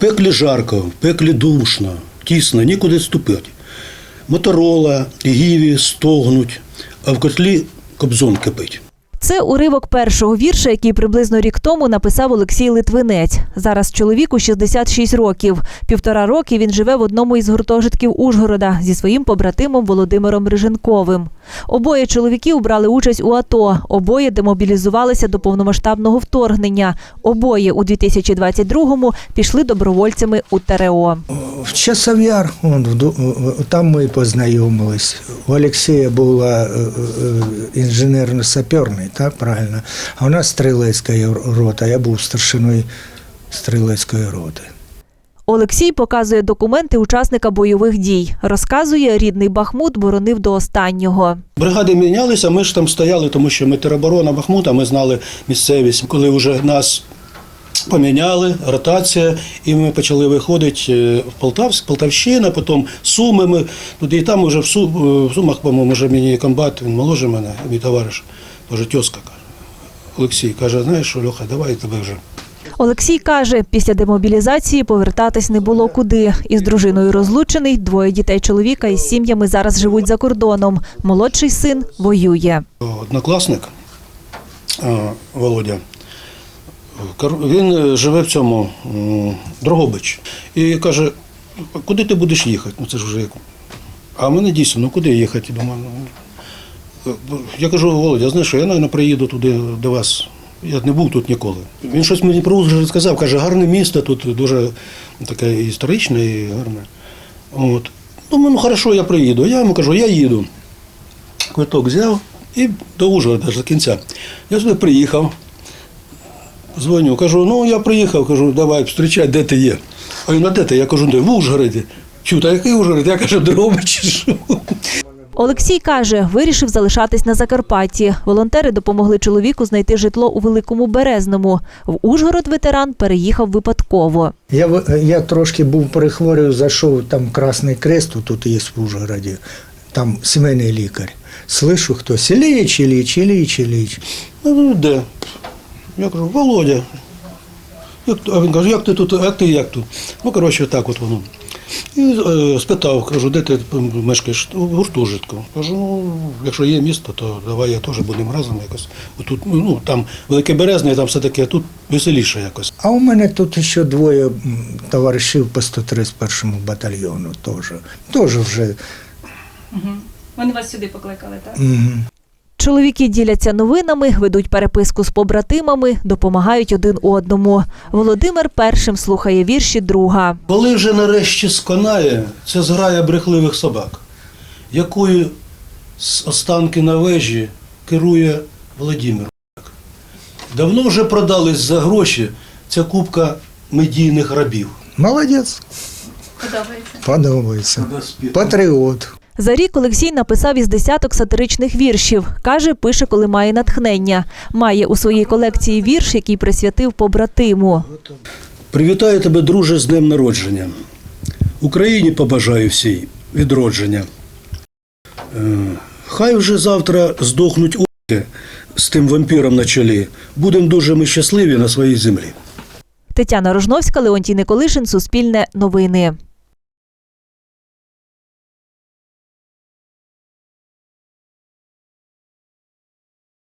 пеклі жарко, в пеклі душно, тісно, нікуди ступити. Моторола, гіві стогнуть, а в котлі кобзон кипить. Це уривок першого вірша, який приблизно рік тому написав Олексій Литвинець. Зараз чоловіку 66 років. Півтора роки він живе в одному із гуртожитків Ужгорода зі своїм побратимом Володимиром Риженковим. Обоє чоловіків брали участь у АТО, обоє демобілізувалися до повномасштабного вторгнення. Обоє у 2022-му пішли добровольцями у ТРО. В Часов'яр, там ми познайомились. У Олексія була е, е, інженерно-саперний, так правильно? А у нас стрілецька рота, я був старшиною стрілецької роти. Олексій показує документи учасника бойових дій. Розказує, рідний Бахмут боронив до останнього. Бригади мінялися, ми ж там стояли, тому що ми тероборона Бахмута, ми знали місцевість. Коли вже нас поміняли, ротація, і ми почали виходити е, в Полтавськ, Полтавщина, потім Суми. Ми туди і там вже в, в Сумах, по-моєму, вже мені комбат, він моложе мене, мій товариш, теж тьоска. каже. Олексій каже, знаєш що, Льоха, давай тебе вже. Олексій каже, після демобілізації повертатись не було куди. Із дружиною розлучений, двоє дітей чоловіка із сім'ями зараз живуть за кордоном. Молодший син воює. Однокласник Володя, він е, живе в цьому Дрогобич. І каже, куди ти будеш їхати? Ну це ж вже як. А мене дійсно, ну куди їхати? Думаю, ну, я кажу, Володя, знаєш, що я, мабуть, приїду туди до вас. Я не був тут ніколи. Він щось мені про Ужгород сказав, каже, гарне місто, тут дуже таке історичне і гарне. От. Думаю, ну хорошо, я приїду. Я йому кажу, я їду квиток взяв і до Ужгорода до кінця. Я сюди приїхав, дзвоню, кажу, ну я приїхав, кажу, давай, зустрічай, де ти є. А він, а де ти? Я кажу, де? В Ужгороді. Чу, та який Ужгород? Я кажу, Дрогобич. Олексій каже, вирішив залишатись на Закарпатті. Волонтери допомогли чоловіку знайти житло у Великому Березному. В Ужгород ветеран переїхав випадково. Я, я трошки був перехворів, зайшов там Красний Крест, тут є в Ужгороді, там сімейний лікар. Слышу хтось, Іліч, Іліч, Іліч, Іліч. Ну, де? Я кажу, Володя. А він каже, як ти тут, як ти як тут? Ну, коротше, так от воно. І е, спитав, кажу, де ти мешкаєш? У гуртожитку. Кажу, ну, якщо є місто, то давай я теж будемо разом якось. Тут, ну, там Велике Березне, там все таке, а тут веселіше якось. А у мене тут ще двоє товаришів по 131 батальйону теж. Теж вже. Вони вас сюди покликали, так? Мгм. Чоловіки діляться новинами, ведуть переписку з побратимами, допомагають один одному. Володимир першим слухає вірші друга. Коли вже нарешті сконає ця зграя брехливих собак, якою з останки на вежі керує Володимир. Давно вже продались за гроші ця купка медійних рабів. Молодець, Подобається. подобається. Патріот. За рік Олексій написав із десяток сатиричних віршів. Каже, пише, коли має натхнення. Має у своїй колекції вірш, який присвятив побратиму. Привітаю тебе, друже, з днем народження. Україні побажаю всій відродження. Е, Хай вже завтра здохнуть уки з тим вампіром на чолі. Будемо дуже ми щасливі на своїй землі. Тетяна Рожновська, Леонтій Николишин, Суспільне новини.